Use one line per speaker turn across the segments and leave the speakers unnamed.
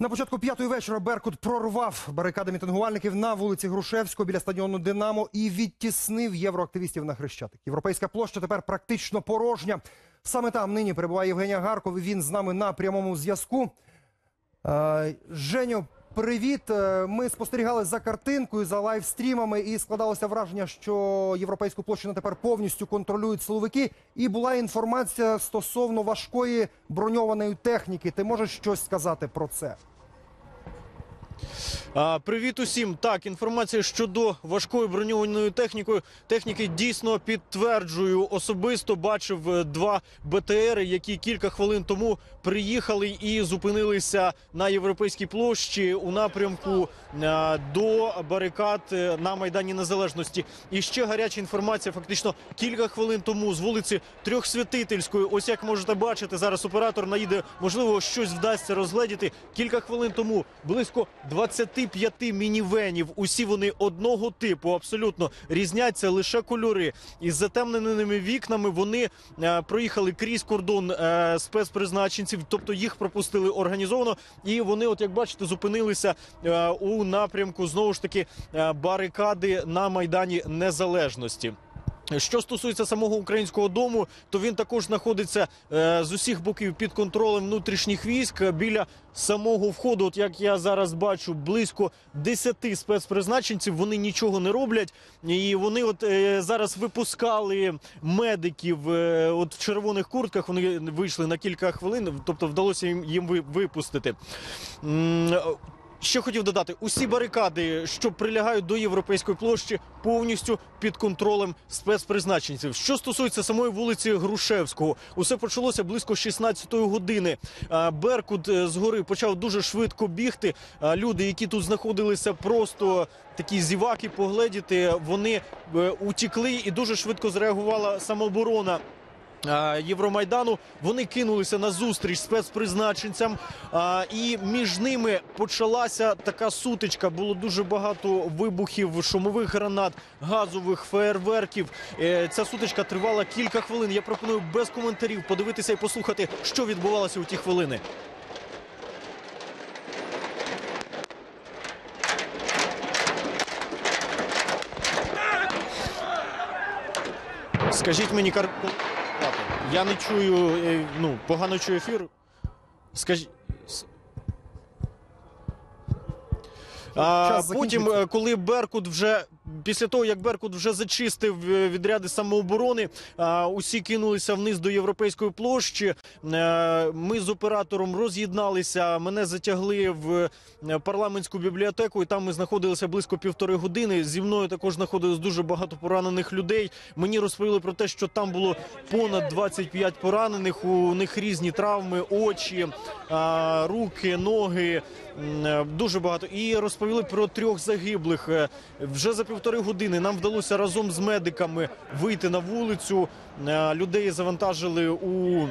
На початку п'ятої вечора Беркут прорвав барикади мітингувальників на вулиці Грушевського біля стадіону Динамо і відтіснив євроактивістів на Хрещатик. Європейська площа тепер практично порожня. Саме там нині перебуває Євгенія Гарков. і Він з нами на прямому зв'язку. Е, Женю, привіт. Е, Ми спостерігали за картинкою, за лайвстрімами, і складалося враження, що європейську площу тепер повністю контролюють силовики. І була інформація стосовно важкої броньованої техніки. Ти можеш щось сказати про це?
Привіт усім. Так, інформація щодо важкої броньованої техніки. Техніки дійсно підтверджую. Особисто бачив е, два БТРи, які кілька хвилин тому приїхали і зупинилися на європейській площі у напрямку е, до барикад е, на майдані Незалежності. І ще гаряча інформація. Фактично кілька хвилин тому з вулиці Трьохсвятительської. Ось як можете бачити, зараз оператор наїде. Можливо, щось вдасться розгледіти. Кілька хвилин тому близько 25 мінівенів. Усі вони одного типу, абсолютно різняться лише кольори. Із затемненими вікнами вони е, проїхали крізь кордон е, спецпризначенців, тобто їх пропустили організовано. І вони, от як бачите, зупинилися е, у напрямку знову ж таки е, барикади на майдані Незалежності. Що стосується самого українського дому, то він також знаходиться е, з усіх боків під контролем внутрішніх військ біля самого входу. От як я зараз бачу, близько 10 спецпризначенців. Вони нічого не роблять, і вони от е, зараз випускали медиків. Е, от в червоних куртках вони вийшли на кілька хвилин, тобто вдалося їм, їм випустити. Ще хотів додати, усі барикади, що прилягають до європейської площі, повністю під контролем спецпризначенців. Що стосується самої вулиці Грушевського, усе почалося близько 16-ї години. Беркут е, згори почав дуже швидко бігти. Люди, які тут знаходилися, просто такі зіваки погледіти, вони е, утікли і дуже швидко зреагувала самооборона. А, Євромайдану вони кинулися на зустріч спецпризначенцям, і між ними почалася така сутичка. Було дуже багато вибухів, шумових гранат, газових феєрверків. Е, Ця сутичка тривала кілька хвилин. Я пропоную без коментарів подивитися і послухати, що відбувалося у ті хвилини. Скажіть мені, кар... я не чую, е, ну, погано чую ефір. Скажіть. А, потім, е, коли Беркут вже після того, як Беркут вже зачистив е, відряди самооборони, усі кинулися вниз до європейської площі. Е, Ми з оператором роз'єдналися. Мене затягли в е, парламентську бібліотеку, і там ми знаходилися близько півтори години. Зі мною також знаходилось дуже багато поранених людей. Мені розповіли про те, що там було понад 25 поранених. У них різні травми, очі, руки, ноги. Дуже багато. І розповіли про трьох загиблих. Вже за півтори години нам вдалося разом з медиками вийти на вулицю. Е, Людей завантажили у.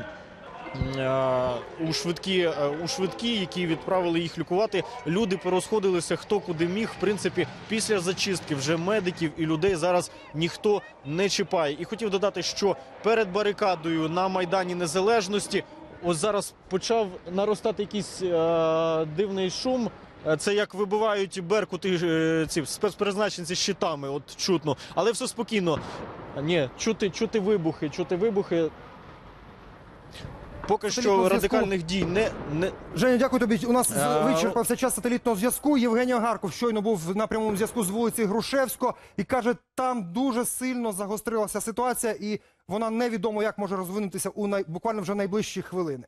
е, У швидкі, е, у швидкі, які відправили їх лікувати, люди порозходилися хто куди міг. В принципі, після зачистки вже медиків і людей зараз ніхто не чіпає. І хотів додати, що перед барикадою на майдані Незалежності ось зараз почав наростати якийсь е, дивний шум. Е, Це як вибивають беркути е, ці спецпризначенці щитами, от чутно. Але все спокійно. Ні, чути, чути вибухи, чути вибухи. Поки що радикальних дій не, не,
Женя, дякую тобі. У нас
Е,
вичерпався час сателітного зв'язку. Євгенія Гарков щойно був на прямому зв'язку з вулиці Грушевського і каже, там дуже сильно загострилася ситуація, і вона невідомо як може розвинутися у най... буквально вже найближчі хвилини.